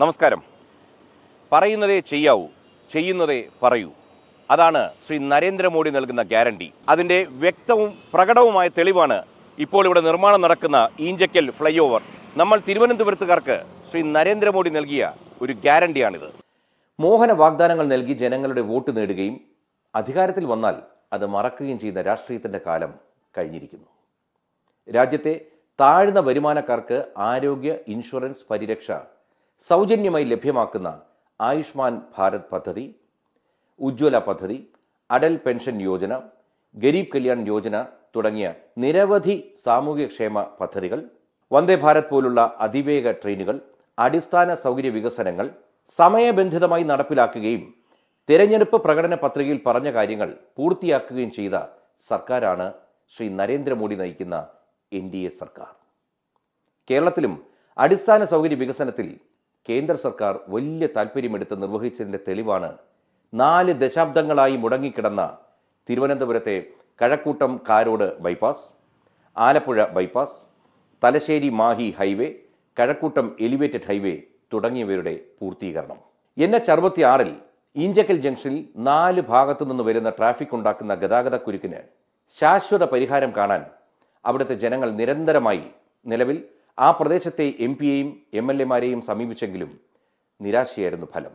നമസ്കാരം. പറയുന്നതേ ചെയ്യാവൂ ചെയ്യുന്നതേ പറയൂ. അതാണ് ശ്രീ നരേന്ദ്രമോദി നൽകുന്ന ഗ്യാരണ്ടി. അതിന്റെ വ്യക്തവും പ്രകടവുമായ തെളിവാണ് ഇപ്പോൾ ഇവിടെ നിർമ്മാണം നടക്കുന്ന ഈഞ്ചക്കൽ ഫ്ലൈ ഓവർ നമ്മൾ തിരുവനന്തപുരത്തുകാർക്ക് ശ്രീ നരേന്ദ്രമോദി നൽകിയ ഒരു ഗ്യാരണ്ടിയാണിത്. മോഹന വാഗ്ദാനങ്ങൾ നൽകി ജനങ്ങളുടെ വോട്ട് നേടുകയും അധികാരത്തിൽ വന്നാൽ അത് മറക്കുകയും ചെയ്യുന്ന രാഷ്ട്രീയത്തിന്റെ കാലം കഴിഞ്ഞിരിക്കുന്നു. രാജ്യത്തെ താഴ്ന്ന വരുമാനക്കാർക്ക് ആരോഗ്യ ഇൻഷുറൻസ് പരിരക്ഷ സൗജന്യമായി ലഭ്യമാക്കുന്ന ആയുഷ്മാൻ ഭാരത് പദ്ധതി ഉജ്ജ്വല പദ്ധതി അടൽ പെൻഷൻ യോജന ഗരീബ് കല്യാൺ യോജന തുടങ്ങിയ നിരവധി സാമൂഹ്യക്ഷേമ പദ്ധതികൾ വന്ദേ ഭാരത് പോലുള്ള അതിവേഗ ട്രെയിനുകൾ അടിസ്ഥാന സൗകര്യ വികസനങ്ങൾ സമയബന്ധിതമായി നടപ്പിലാക്കുകയും തെരഞ്ഞെടുപ്പ് പ്രകടന പത്രികയിൽ പറഞ്ഞ കാര്യങ്ങൾ പൂർത്തിയാക്കുകയും ചെയ്ത സർക്കാരാണ് ശ്രീ നരേന്ദ്രമോദി നയിക്കുന്ന എൻ സർക്കാർ. കേരളത്തിലും അടിസ്ഥാന സൗകര്യ വികസനത്തിൽ കേന്ദ്ര സർക്കാർ വലിയ താല്പര്യമെടുത്ത് നിർവഹിച്ചതിന്റെ തെളിവാണ്. നാല് ദശാബ്ദങ്ങളായി മുടങ്ങിക്കിടന്ന തിരുവനന്തപുരത്തെ Kazhakkoottam Karode bypass Alappuzha bypass Thalassery Mahe highway Kazhakkoottam elevated highway തുടങ്ങിയവയുടെ പൂർത്തീകരണം. എൻ എച്ച് അറുപത്തിയാറിൽ ഈഞ്ചക്കൽ ജംഗ്ഷനിൽ നാല് ഭാഗത്തു നിന്ന് വരുന്ന ട്രാഫിക് ഉണ്ടാക്കുന്ന ഗതാഗത കുരുക്കിന് ശാശ്വത പരിഹാരം കാണാൻ അവിടുത്തെ ജനങ്ങൾ നിരന്തരമായി നിലവിൽ ആ പ്രദേശത്തെ എം പിയെയും എം എൽ എമാരെയും സമീപിച്ചെങ്കിലും നിരാശയായിരുന്നു ഫലം.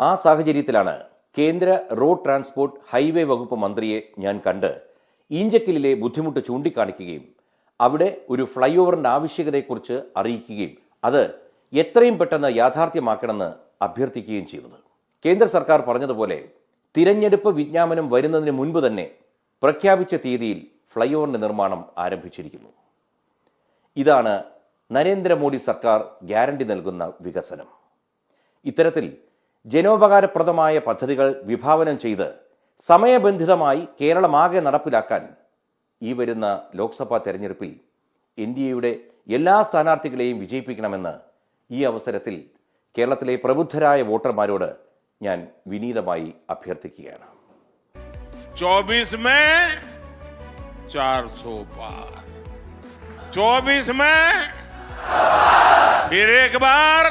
ആ സാഹചര്യത്തിലാണ് കേന്ദ്ര റോഡ് ട്രാൻസ്പോർട്ട് ഹൈവേ വകുപ്പ് മന്ത്രിയെ ഞാൻ കണ്ട് ഈഞ്ചക്കലിലെ ബുദ്ധിമുട്ട് ചൂണ്ടിക്കാണിക്കുകയും അവിടെ ഒരു ഫ്ലൈ ഓവറിന്റെ ആവശ്യകതയെക്കുറിച്ച് അറിയിക്കുകയും അത് എത്രയും പെട്ടെന്ന് യാഥാർത്ഥ്യമാക്കണമെന്ന് അഭ്യർത്ഥിക്കുകയും ചെയ്തത്. കേന്ദ്ര സർക്കാർ പറഞ്ഞതുപോലെ തിരഞ്ഞെടുപ്പ് വിജ്ഞാപനം വരുന്നതിന് മുൻപ് തന്നെ പ്രഖ്യാപിച്ച തീയതിയിൽ ഫ്ലൈ ഓവറിന്റെ നിർമ്മാണം ആരംഭിച്ചിരിക്കുന്നു. ഇതാണ് നരേന്ദ്രമോദി സർക്കാർ ഗ്യാരണ്ടി നൽകുന്ന വികസനം ഇത്തരത്തിൽ ജനോപകാരപ്രദമായ പദ്ധതികൾ വിഭാവനം ചെയ്ത് സമയബന്ധിതമായി കേരളമാകെ നടപ്പിലാക്കാൻ ഈ വരുന്ന ലോക്സഭാ തെരഞ്ഞെടുപ്പിൽ എൻ ഡി എയുടെ എല്ലാ സ്ഥാനാർത്ഥികളെയും വിജയിപ്പിക്കണമെന്ന് ഈ അവസരത്തിൽ കേരളത്തിലെ പ്രബുദ്ധരായ വോട്ടർമാരോട് ഞാൻ വിനീതമായി അഭ്യർത്ഥിക്കുകയാണ് 24 में 400 पार 24 में Birik kebar.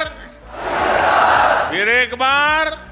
birik kebar. Kebar.